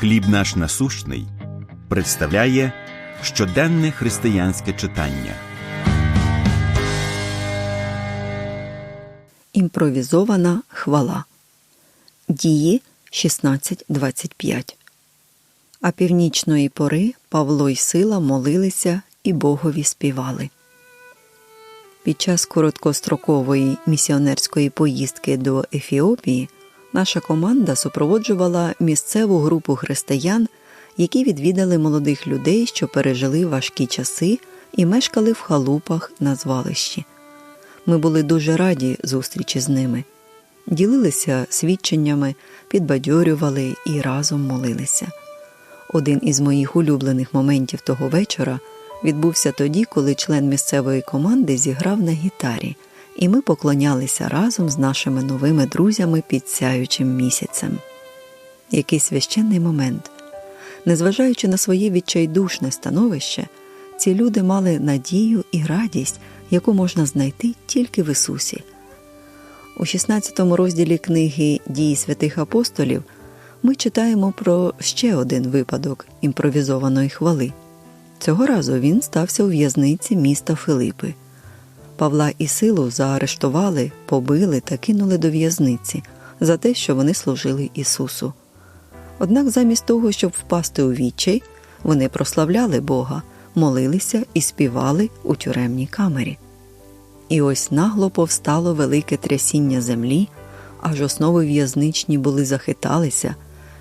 Хліб наш насущний представляє щоденне християнське читання. Імпровізована хвала. Дії 16.25. А північної пори Павло й Сила молилися і Богові співали. Під час короткострокової місіонерської поїздки до Ефіопії наша команда супроводжувала місцеву групу християн, які відвідали молодих людей, що пережили важкі часи і мешкали в халупах на звалищі. Ми були дуже раді зустрічі з ними, ділилися свідченнями, підбадьорювали і разом молилися. Один із моїх улюблених моментів того вечора відбувся тоді, коли член місцевої команди зіграв на гітарі, і ми поклонялися разом з нашими новими друзями під сяючим місяцем. Який священний момент. Незважаючи на своє відчайдушне становище, ці люди мали надію і радість, яку можна знайти тільки в Ісусі. У 16 розділі книги Дії святих апостолів ми читаємо про ще один випадок імпровізованої хвали. Цього разу він стався у в'язниці міста Филипи. Павла і силу заарештували, побили та кинули до в'язниці за те, що вони служили Ісусу. Однак замість того, щоб впасти у відчай, вони прославляли Бога, молилися і співали у тюремній камері. І ось нагло повстало велике трясіння землі, аж основи в'язничні були захиталися,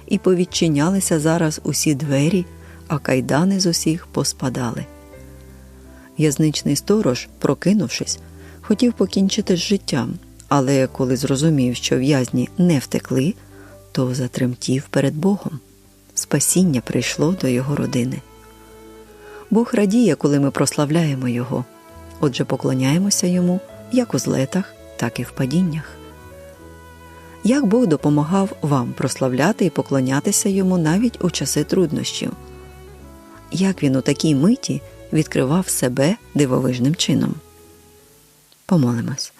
і повідчинялися зараз усі двері, а кайдани з усіх поспадали. В'язничний сторож, прокинувшись, хотів покінчити з життям, але коли зрозумів, що в'язні не втекли, то затремтів перед Богом. Спасіння прийшло до його родини. Бог радіє, коли ми прославляємо Його, отже, поклоняємося йому як у злетах, так і в падіннях. Як Бог допомагав вам прославляти і поклонятися йому навіть у часи труднощів? Як він у такій миті відкривав себе дивовижним чином? Помолимось.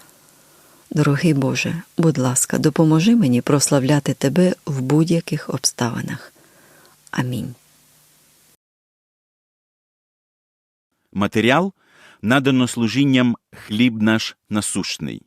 Дорогий Боже, будь ласка, допоможи мені прославляти Тебе в будь-яких обставинах. Амінь. Матеріал надано служінням хліб наш насущний.